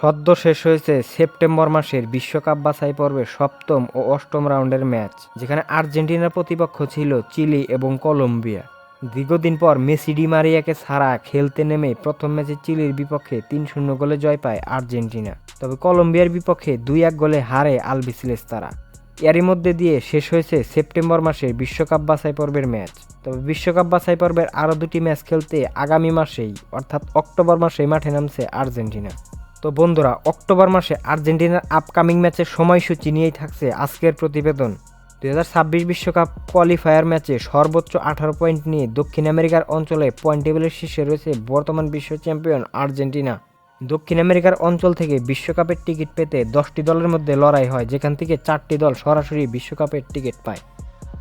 সদ্য শেষ হয়েছে সেপ্টেম্বর মাসের বিশ্বকাপ বাছাই পর্বে সপ্তম ও অষ্টম রাউন্ডের ম্যাচ, যেখানে আর্জেন্টিনার প্রতিপক্ষ ছিল চিলি এবং কলম্বিয়া। দীর্ঘদিন পর মেসি ডি মারিয়াকে ছাড়া খেলতে নেমে প্রথম ম্যাচে চিলির বিপক্ষে তিন শূন্য গোলে জয় পায় আর্জেন্টিনা। তবে কলম্বিয়ার বিপক্ষে দুই এক গোলে হারে আলবিসিলেস তারা। এরই মধ্যে দিয়ে শেষ হয়েছে সেপ্টেম্বর মাসের বিশ্বকাপ বাছাই পর্বের ম্যাচ। তবে বিশ্বকাপ বাছাই পর্বের আরও দুটি ম্যাচ খেলতে আগামী মাসেই, অর্থাৎ অক্টোবর মাসেই মাঠে নামছে আর্জেন্টিনা। তো বন্ধুরা, অক্টোবর মাসে আর্জেন্টিনার আপকামিং ম্যাচের সময়সূচি নিয়েই থাকছে আজকের প্রতিবেদন। দুই বিশ্বকাপ কোয়ালিফায়ার ম্যাচে সর্বোচ্চ আঠারো পয়েন্ট নিয়ে দক্ষিণ আমেরিকার অঞ্চলে পয়েন্ট টেবিলের শীর্ষে রয়েছে বর্তমান বিশ্ব চ্যাম্পিয়ন আর্জেন্টিনা। দক্ষিণ আমেরিকার অঞ্চল থেকে বিশ্বকাপের টিকিট পেতে দশটি দলের মধ্যে লড়াই হয়, যেখান থেকে চারটি দল সরাসরি বিশ্বকাপের টিকিট পায়।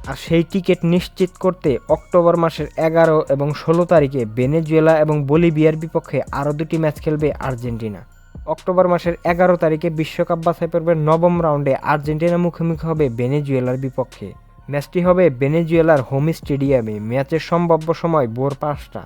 আর সেই টিকিট নিশ্চিত করতে অক্টোবর মাসের এগারো এবং ষোলো তারিখে ভেনেজুয়েলা এবং বলিভিয়ার বিপক্ষে আরও দুটি ম্যাচ খেলবে আর্জেন্টিনা। অক্টোবর মাসের এগারো তারিখে বিশ্বকাপ বাছাই পর্বের নবম রাউন্ডে আর্জেন্টিনা মুখোমুখি হবে ভেনেজুয়েলার বিপক্ষে। ম্যাচটি হবে ভেনেজুয়েলার হোম স্টেডিয়ামে। ম্যাচের সম্ভাব্য সময় ভোর পাঁচটা।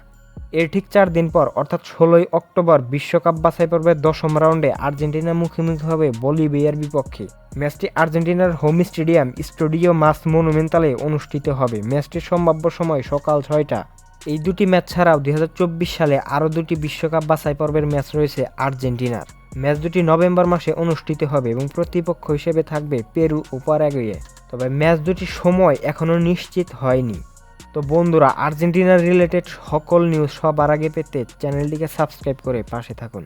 এর ঠিক চার দিন পর, অর্থাৎ ষোলোই অক্টোবর, বিশ্বকাপ বাছাই পর্বের দশম রাউন্ডে আর্জেন্টিনা মুখোমুখি হবে বলিভিয়ার বিপক্ষে। ম্যাচটি আর্জেন্টিনার হোম স্টেডিয়াম স্টুডিও মাস মনুমেন্টালে অনুষ্ঠিত হবে। ম্যাচটির সম্ভাব্য সময় সকাল ছয়টা। এই দুটি ম্যাচ ছাড়াও দু হাজার চব্বিশ সালে আরও দুটি বিশ্বকাপ বাছাই পর্বের ম্যাচ রয়েছে আর্জেন্টিনার। ম্যাচ দুটি নভেম্বর মাসে অনুষ্ঠিত হবে এবং প্রতিপক্ষ হিসেবে থাকবে পেরু ও প্যারাগুয়ে তবে ম্যাচ দুটির সময় এখনও নিশ্চিত হয়নি। তো বন্ধুরা আর্জেন্টিনার রিলেটেড সকল নিউজ সবার আগে পেতে চ্যানেলটিকে সাবস্ক্রাইব করে পাশে থাকুন।